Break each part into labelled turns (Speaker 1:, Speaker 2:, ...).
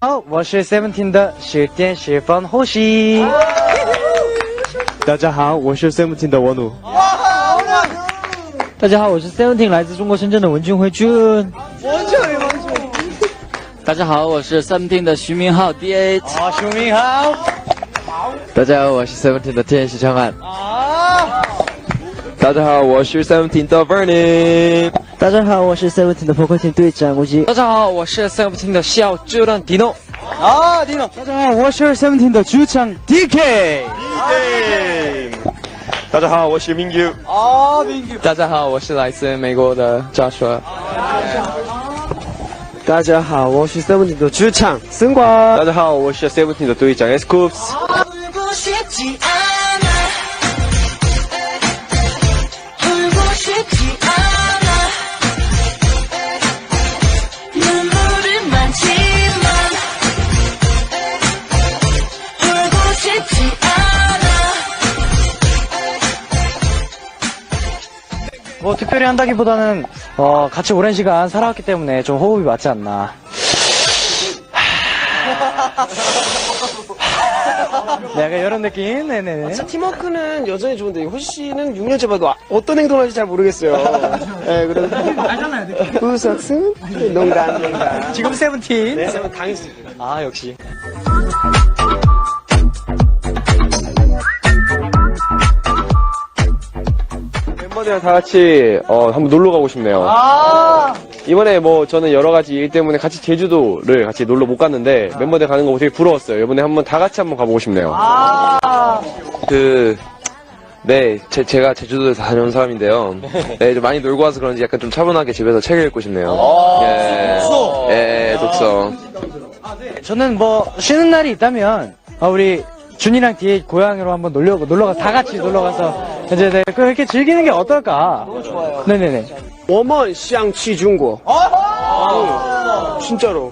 Speaker 1: 好，我是 Seventeen 的十点十分后西。
Speaker 2: 大家好，我是 Seventeen 的我努。
Speaker 1: 大家好，我是 Seventeen 来自中国深圳的文俊辉俊辉，文俊。
Speaker 3: 大家好，我是 Seventeen 的徐明浩 D A。
Speaker 1: 好，徐明好。
Speaker 3: 大家好，我是 Seventeen 的天使长安。
Speaker 2: 大家好，我是 Seventeen 的 Vernon。
Speaker 1: 大家好，我是 Seventeen 的破壳艇队长吴吉。
Speaker 3: 大家好，我是 Seventeen 的小主任 Dino。
Speaker 1: 啊，Dino。大家好，我是 Seventeen 的主唱 DK。
Speaker 2: DK 大家好，我是明优。
Speaker 3: 大家好，我是来自美国的 Joshua。
Speaker 2: 大家好，我是 Seventeen 的主唱孙光。大家好，我是 Seventeen 的队长 S Coops。
Speaker 1: 뭐 특별히 한다기보다는 어, 같이 오랜 시간 살아왔기 때문에 좀 호흡이 맞지 않나. 네, 약간 이런 느낌? 네네네.
Speaker 4: 팀워크는 여전히 좋은데 호시 씨는 6년째 봐도 아- 어떤 행동을 하는지 잘 모르겠어요. 네, 그래서 알잖아요. 우석승 농담 농담.
Speaker 1: 지금 세븐틴.
Speaker 4: 네, 세븐 당했습니다.
Speaker 1: 아, 역시.
Speaker 2: 멤버들이랑 다 같이 어, 한번 놀러 가고 싶네요. 이번에 뭐 저는 여러 가지 일 때문에 같이 제주도를 같이 놀러 못 갔는데 멤버들 가는 거 되게 부러웠어요. 이번에 한번 다 같이 한번 가보고 싶네요. 그 네, 제, 제가 제주도에서 다녀온 사람인데요. 네, 좀 많이 놀고 와서 그런지 약간 좀 차분하게 집에서 책을 읽고 싶네요. 예, 예, 독서.
Speaker 1: 저는 뭐 쉬는 날이 있다면 어, 우리 준이랑 뒤에 고향으로 한번 놀러 놀러 가 다 같이 놀러 가서 이제 네, 그렇게 즐기는 게 어떨까? 너무 좋아요. 네네네.
Speaker 4: 我们想去中国. 진짜로.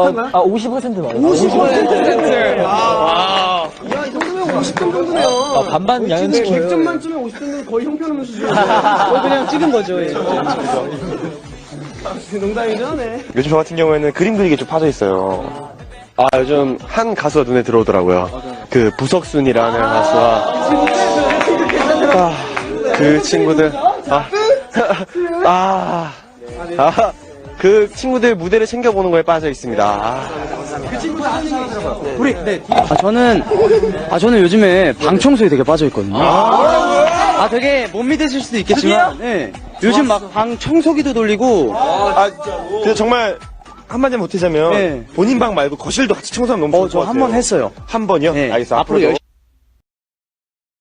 Speaker 1: 아 50% 맞아요.
Speaker 4: 50%. 야, 이 정도면 50점 정도네요.
Speaker 1: 아, 반반 양현치
Speaker 4: 100점 만점에 50점은 거의 형편없는 수준.
Speaker 1: 그냥 찍은 거죠.
Speaker 4: 농담이죠, 네.
Speaker 5: 요즘 저 같은 경우에는 그림 그리기에 좀 빠져 있어요.
Speaker 2: 아, 요즘 한 가수가 눈에 들어오더라고요. 그 부석순이라는 가수와 아, 그 친구들 아, 아, 아, 그 친구들 무대를 챙겨보는 거에 빠져 있습니다. 아.
Speaker 1: 우리 네. 아 저는 아 저는 요즘에 방 청소에 되게 빠져 있거든요. 아, 되게 못 믿으실 수도 있겠지만 네. 요즘 막 방 청소기도 돌리고
Speaker 5: 아, 그래서 정말 한마디 못하자면
Speaker 1: 네.
Speaker 5: 본인 방 말고 거실도 같이 청소하면 너무
Speaker 1: 어
Speaker 5: 좋을
Speaker 1: 저것한
Speaker 5: 같아요.
Speaker 1: 번 했어요.
Speaker 5: 한 번이요?
Speaker 1: 네.
Speaker 5: 알겠어.
Speaker 1: 앞으로
Speaker 5: 앞으로도.